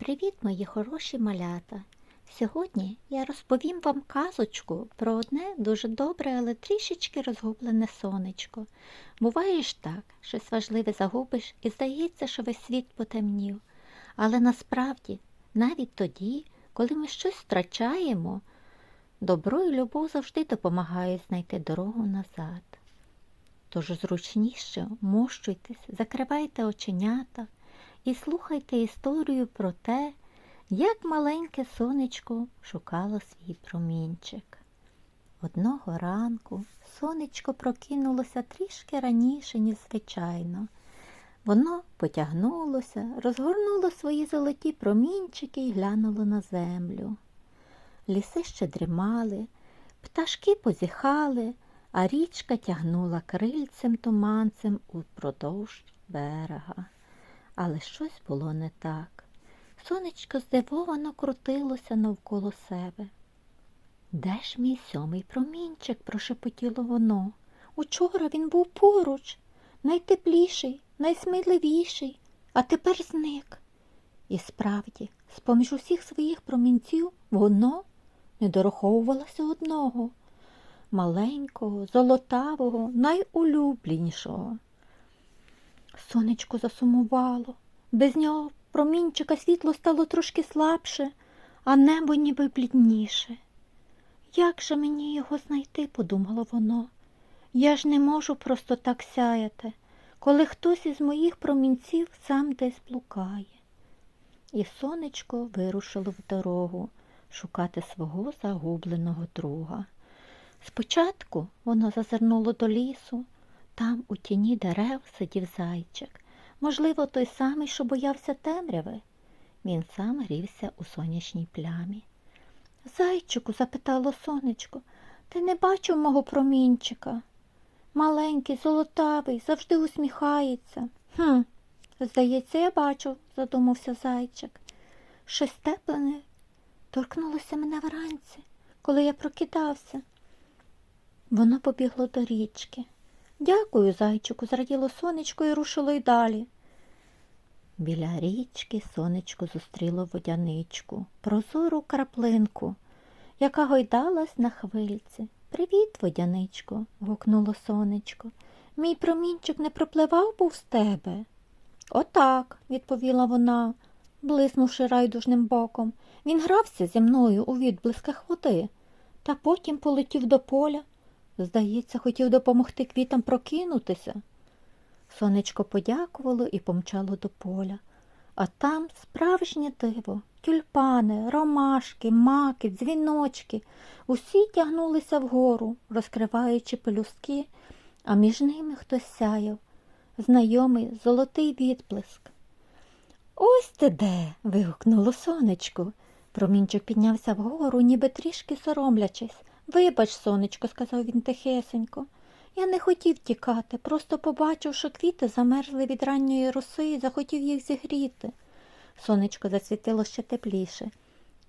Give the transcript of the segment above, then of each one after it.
Привіт, мої хороші малята! Сьогодні я розповім вам казочку про одне дуже добре, але трішечки розгублене сонечко. Буває ж так, щось важливе загубиш і здається, що весь світ потемнів. Але насправді, навіть тоді, коли ми щось втрачаємо, добро і любов завжди допомагають знайти дорогу назад. Тож зручніше мощуйтесь, закривайте оченята і слухайте історію про те, як маленьке сонечко шукало свій промінчик. Одного ранку сонечко прокинулося трішки раніше, ніж звичайно. Воно потягнулося, розгорнуло свої золоті промінчики і глянуло на землю. Ліси ще дрімали, пташки позіхали, а річка тягнула крильцем туманцем упродовж берега. Але щось було не так. Сонечко здивовано крутилося навколо себе. Де ж мій сьомий промінчик? прошепотіло воно. Учора він був поруч, найтепліший, найсміливіший, а тепер зник. І справді, з-поміж усіх своїх промінців воно не дораховувалося одного маленького, золотавого, найулюбленішого. Сонечко засумувало. Без нього промінчика світло стало трошки слабше, а небо ніби блідніше. Як же мені його знайти, подумало воно. Я ж не можу просто так сяяти, коли хтось із моїх промінців сам десь блукає. І сонечко вирушило в дорогу шукати свого загубленого друга. Спочатку воно зазирнуло до лісу, там у тіні дерев сидів зайчик. Можливо, той самий, що боявся темряви. Він сам грівся у сонячній плямі. Зайчику, запитало сонечко, ти не бачив мого промінчика? Маленький, золотавий, завжди усміхається. Хм, здається, я бачив, задумався зайчик. Щось теплене торкнулося мене вранці, коли я прокидався. Воно побігло до річки. Дякую, зайчику, зраділо сонечко і рушило й далі. Біля річки сонечко зустріло водяничку, прозору краплинку, яка гойдалась на хвильці. Привіт, водяничко, гукнуло сонечко. Мій промінчик не пропливав був з тебе. Отак, відповіла вона, блиснувши райдужним боком. Він грався зі мною у відблисках води, та потім полетів до поля. Здається, хотів допомогти квітам прокинутися. Сонечко подякувало і помчало до поля. А там справжнє диво, тюльпани, ромашки, маки, дзвіночки. Усі тягнулися вгору, розкриваючи пелюстки, а між ними хтось сяяв, знайомий золотий відблиск. Ось ти де. вигукнуло сонечко. Промінчик піднявся вгору, ніби трішки соромлячись. Вибач, сонечко, сказав він тихесенько. Я не хотів тікати, просто побачив, що квіти замерзли від ранньої роси і захотів їх зігріти. Сонечко засвітило ще тепліше.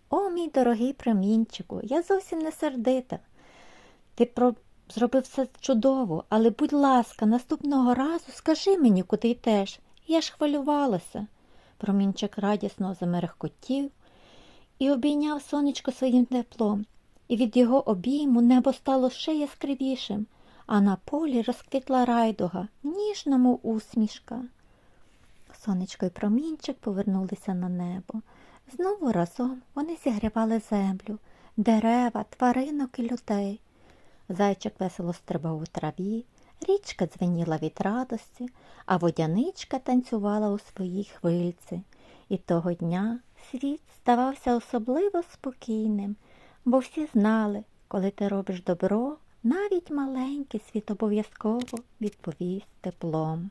О, мій дорогий промінчику, я зовсім не сердита. Ти про... зробив все чудово, але, будь ласка, наступного разу скажи мені, куди йдеш. Я ж хвилювалася. Промінчик радісно замерехкотів і обійняв сонечко своїм теплом і від його обійму небо стало ще яскравішим, а на полі розквітла райдуга, ніжна, мов усмішка. Сонечко й промінчик повернулися на небо. Знову разом вони зігрівали землю, дерева, тваринок і людей. Зайчик весело стрибав у траві, річка дзвеніла від радості, а водяничка танцювала у своїй хвильці. І того дня світ ставався особливо спокійним бо всі знали, коли ти робиш добро, навіть маленький світ обов'язково відповість теплом.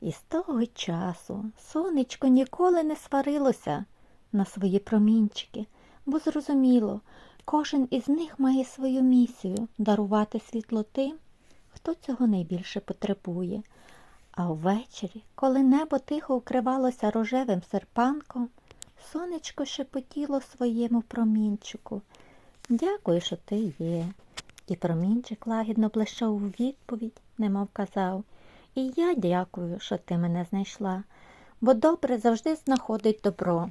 І з того часу сонечко ніколи не сварилося на свої промінчики, бо зрозуміло, кожен із них має свою місію дарувати світло тим, хто цього найбільше потребує. А ввечері, коли небо тихо укривалося рожевим серпанком, Сонечко шепотіло своєму промінчику. Дякую, що ти є. І промінчик лагідно блищав у відповідь, немов казав. І я дякую, що ти мене знайшла, бо добре завжди знаходить добро.